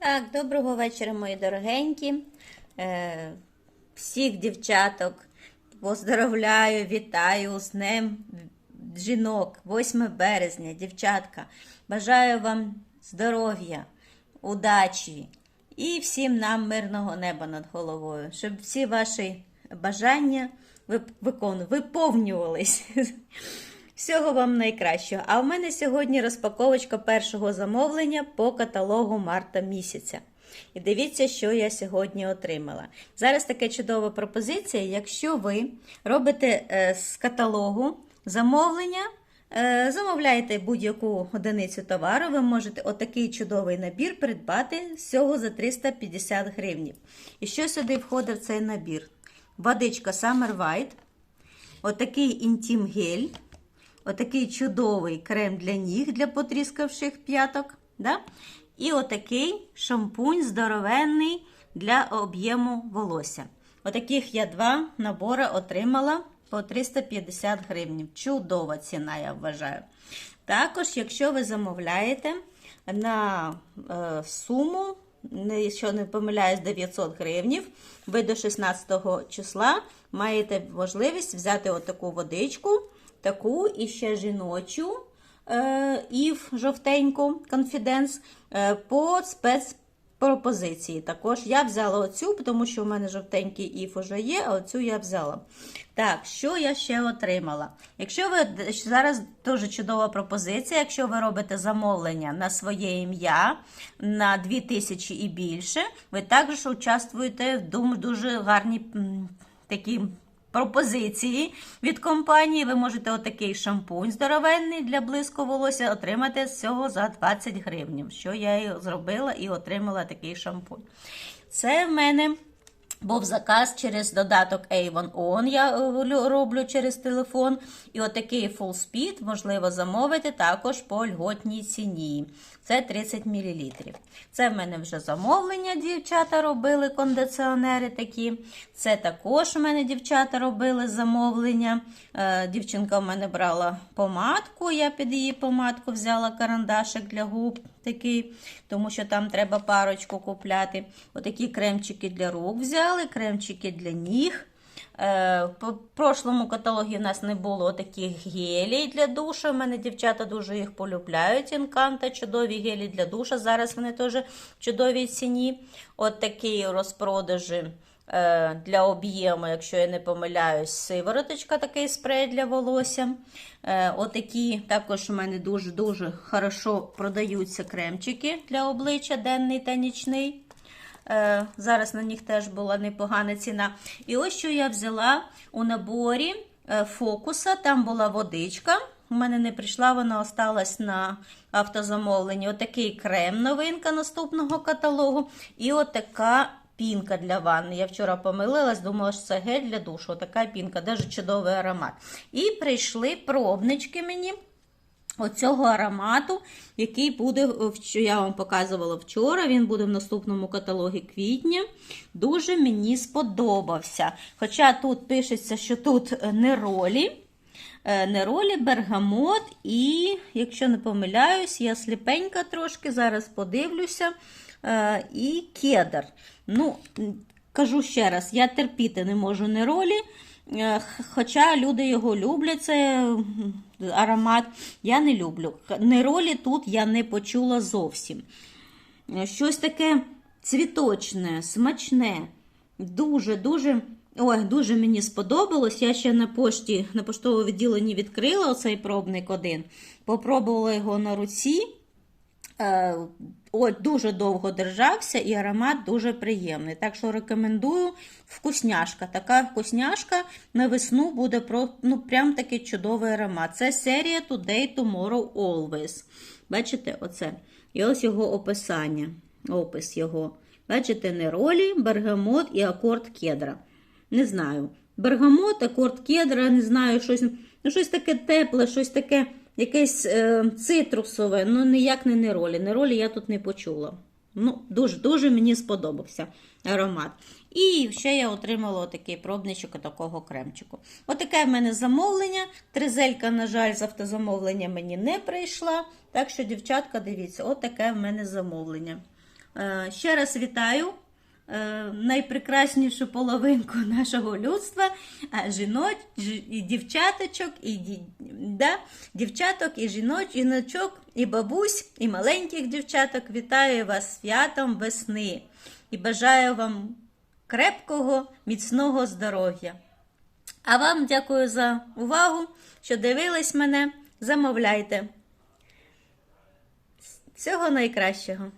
Так, доброго вечора, мої дорогенькі. Е, всіх дівчаток поздравляю, вітаю з Днем жінок, 8 березня, дівчатка. Бажаю вам здоров'я, удачі і всім нам мирного неба над головою, щоб всі ваші бажання вип- викону- виповнювались. Всього вам найкращого. А в мене сьогодні розпаковочка першого замовлення по каталогу марта місяця. І дивіться, що я сьогодні отримала. Зараз така чудова пропозиція. Якщо ви робите е, з каталогу замовлення, е, замовляєте будь-яку одиницю товару, ви можете отакий чудовий набір придбати всього за 350 гривень. І що сюди входить в цей набір? Водичка Summer White, отакий інтім гель. Отакий чудовий крем для ніг для потріскавших п'яток. Да? І отакий шампунь здоровенний для об'єму волосся. Отаких я два набори отримала по 350 гривень. Чудова ціна, я вважаю. Також, якщо ви замовляєте на е, суму, якщо не помиляюсь, 900 гривнів, ви до 16 числа маєте можливість взяти отаку водичку, таку і ще жіночу е, ів жовтеньку конфіденс е, по спецпропозиції. Також я взяла оцю, тому що в мене жовтенький іф уже є, а оцю я взяла. Так, що я ще отримала? Якщо ви зараз дуже чудова пропозиція, якщо ви робите замовлення на своє ім'я на 2000 і більше, ви також участвуєте в дуже гарній м, такі пропозиції від компанії. Ви можете отакий шампунь здоровенний для блиску волосся отримати всього за 20 гривень, що я і зробила і отримала такий шампунь. Це в мене був заказ через додаток Avon On, я е, роблю через телефон. І отакий Full Speed можливо замовити також по льготній ціні. Це 30 мл. Це в мене вже замовлення, дівчата робили кондиціонери такі. Це також у мене дівчата робили замовлення. Е, Дівчинка в мене брала помадку, я під її помадку взяла карандашик для губ такий, тому що там треба парочку купляти. Отакі кремчики для рук взяли, кремчики для ніг. Е, В прошлому каталогі у нас не було таких гелій для душу. У мене дівчата дуже їх полюбляють. Інканта, чудові гелі для душа. Зараз вони теж в чудовій ціні. От такі розпродажі е, для об'єму, якщо я не помиляюсь, сивороточка, такий спрей для волосся. Е, Отакі також у мене дуже-дуже хорошо продаються кремчики для обличчя, денний та нічний. Е, Зараз на них теж була непогана ціна. І ось що я взяла у наборі е, фокуса, там була водичка. У мене не прийшла, вона осталась на автозамовленні. Отакий крем, новинка наступного каталогу. І отака пінка для ванни. Я вчора помилилась, думала, що це гель для душу. Отака пінка, дуже чудовий аромат. І прийшли пробнички мені оцього аромату, який буде, е, я вам показувала вчора, він буде в наступному каталогі квітня. Дуже мені сподобався. Хоча тут пишеться, що тут е, неролі. Е, Неролі, бергамот і, якщо не помиляюсь, я сліпенька трошки, зараз подивлюся. Е, І кедр. Ну, кажу ще раз, я терпіти не можу неролі. Е, Хоча люди його люблять, це аромат, я не люблю. Неролі тут я не почула зовсім. Е, Щось таке цвіточне, смачне. Дуже-дуже. Ой, дуже мені сподобалось. Я ще на пошті, на поштовому відділенні відкрила оцей пробник один. Попробувала його на руці. Е, Ой, дуже довго держався і аромат дуже приємний. Так що рекомендую вкусняшка. Така вкусняшка на весну буде про, ну, прям такий чудовий аромат. Це серія Today, Tomorrow, Always. Бачите, оце. І ось його описання. Опис його. Бачите, неролі, бергамот і акорд кедра. Не знаю. Бергамот, акорд кедра, не знаю, щось, ну, щось таке тепле, щось таке якесь е, цитрусове, ну ніяк не неролі. Неролі я тут не почула. Ну, дуже, дуже мені сподобався аромат. І ще я отримала отакий пробничок такого кремчику. Отаке в мене замовлення. Тризелька, на жаль, з автозамовлення мені не прийшла. Так що, дівчатка, дивіться, отаке в мене замовлення. Е, Ще раз вітаю найпрекраснішу половинку нашого людства, жіноч, і дівчаточок, і да, дівчаток, і жіноч, жіночок, і бабусь, і маленьких дівчаток. Вітаю вас святом весни і бажаю вам крепкого, міцного здоров'я. А вам дякую за увагу, що дивились мене. Замовляйте. Всього найкращого.